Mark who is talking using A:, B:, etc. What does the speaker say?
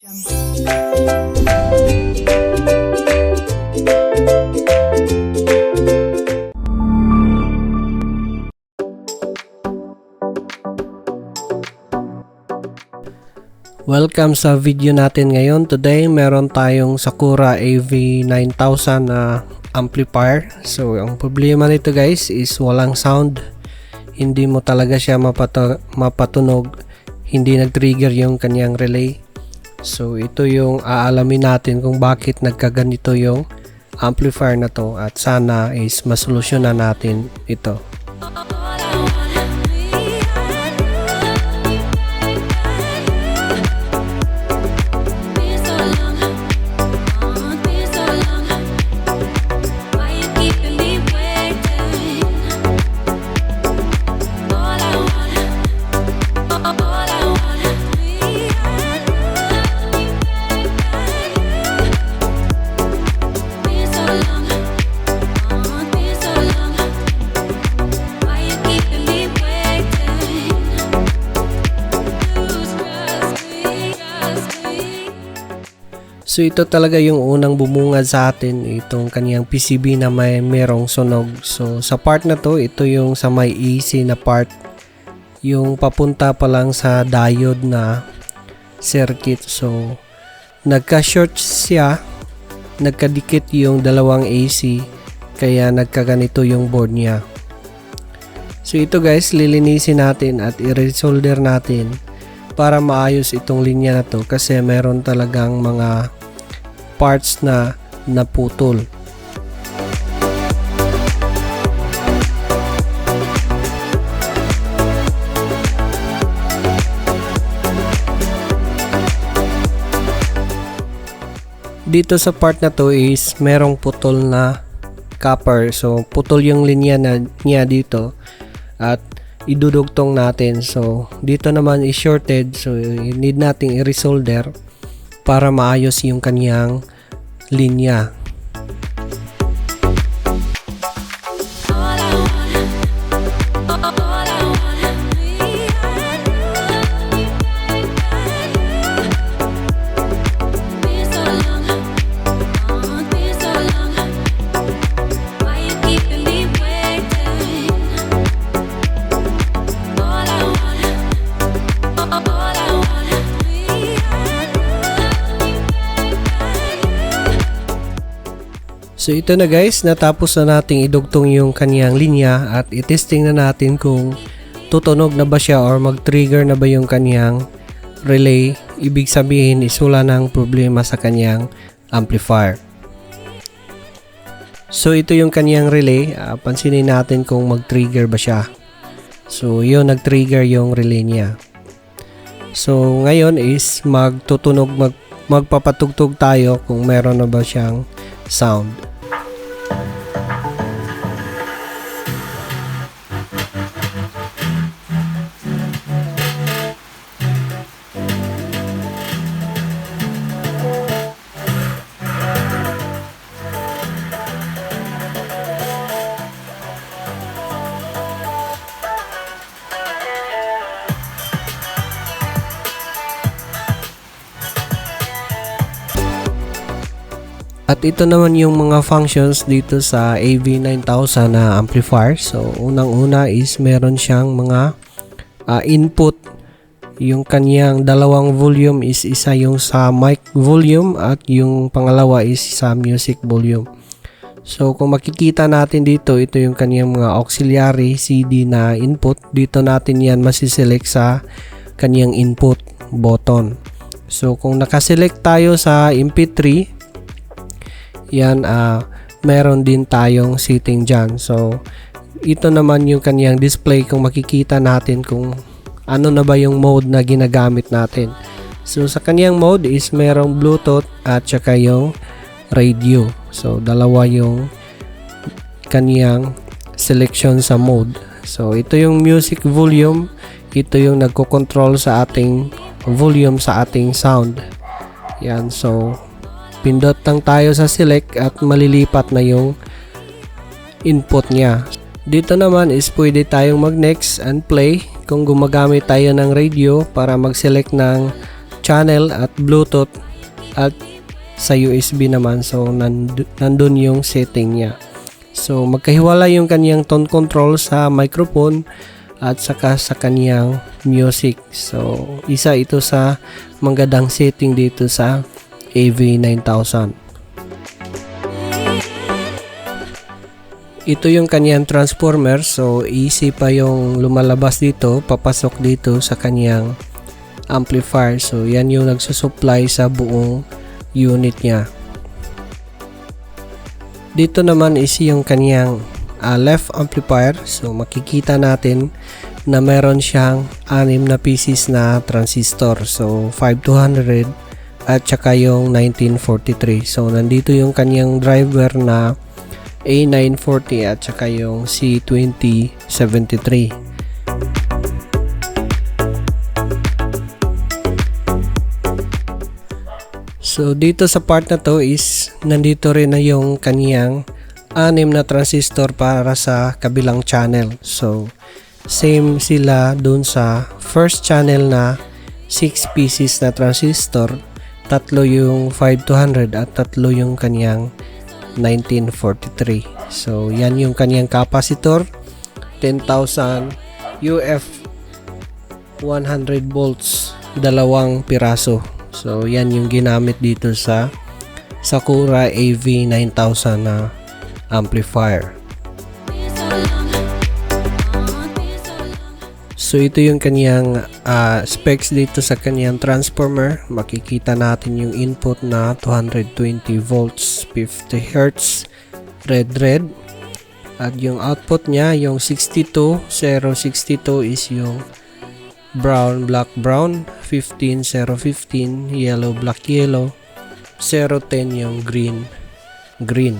A: Welcome sa video natin ngayon. Today, meron tayong Sakura AV9000 na amplifier. So, ang problema nito guys is walang sound. Hindi mo talaga siya mapatunog. Hindi nag-trigger yung kanyang relay. So, ito yung aalamin natin kung bakit nagkaganito yung amplifier na to at sana is masolusyonan natin ito. So ito talaga yung unang bumungad sa atin itong kaniyang PCB na may merong sunog. So sa part na to, ito yung sa may easy na part. Yung papunta pa lang sa diode na circuit. So nagka-short siya, nagkadikit yung dalawang AC kaya nagkaganito yung board niya. So ito guys, lilinisin natin at i-resolder natin para maayos itong linya na to kasi meron talagang mga parts na naputol. Dito sa part na to is merong putol na copper. So putol yung linya na, niya dito at idudugtong natin. So dito naman is shorted. So need nating i-resolder para maayos yung kanyang linya. So ito na guys, natapos na nating idugtong yung kanyang linya at itesting na natin kung tutunog na ba siya or mag-trigger na ba yung kanyang relay. Ibig sabihin is wala ng problema sa kanyang amplifier. So ito yung kanyang relay, Ah, pansinin natin kung mag-trigger ba siya. So yun, nag-trigger yung relay niya. So ngayon is magtutunog, mag, magpapatugtog tayo kung meron na ba siyang sound. At ito naman yung mga functions dito sa AV9000 na amplifier. So, unang-una is meron siyang mga ah, input. Yung kanyang dalawang volume is isa yung sa mic volume at yung pangalawa is sa music volume. So, kung makikita natin dito, ito yung kanyang mga auxiliary CD na input. Dito natin yan masiselect sa kanyang input button. So, kung nakaselect tayo sa MP3, yan ah meron din tayong setting dyan. So, ito naman yung kanyang display kung makikita natin kung ano na ba yung mode na ginagamit natin. So, sa kanyang mode is merong Bluetooth at saka yung radio. So, dalawa yung kanyang selection sa mode. So, ito yung music volume. Ito yung nagko-control sa ating volume sa ating sound. Yan. So, pindot lang tayo sa select at malilipat na yung input niya. Dito naman is pwede tayong mag next and play kung gumagamit tayo ng radio para mag-select ng channel at Bluetooth at sa USB naman. So, nand- nandun yung setting niya. So, magkahiwala yung kanyang tone control sa microphone at saka sa kanyang music. So, isa ito sa magandang setting dito sa AV9000. Ito yung kanyang transformer. So, easy pa yung lumalabas dito, papasok dito sa kanyang amplifier. So, yan yung nagsusupply sa buong unit niya. Dito naman is yung kanyang ah, left amplifier. So, makikita natin na meron siyang anim na pieces na transistor. So, 5200 at saka yung 1943. So, nandito yung kanyang driver na A940 at saka yung C2073. So dito sa part na to is nandito rin na yung kaniyang anim na transistor para sa kabilang channel. So same sila dun sa first channel na 6 pieces na transistor. Tatlo yung 5200 at tatlo yung kaniyang 1943. So yan yung kaniyang capacitor 10,000 UF 100 volts dalawang piraso So, yan yung ginamit dito sa Sakura AV9000 na amplifier. So, ito yung kanyang ah, specs dito sa kanyang transformer. Makikita natin yung input na 220 volts, 50 hertz, red red. At yung output niya, yung 62, 062 is yung brown, black, brown, 15, 0, 15, yellow, black, yellow, 0, 10 yung green, green.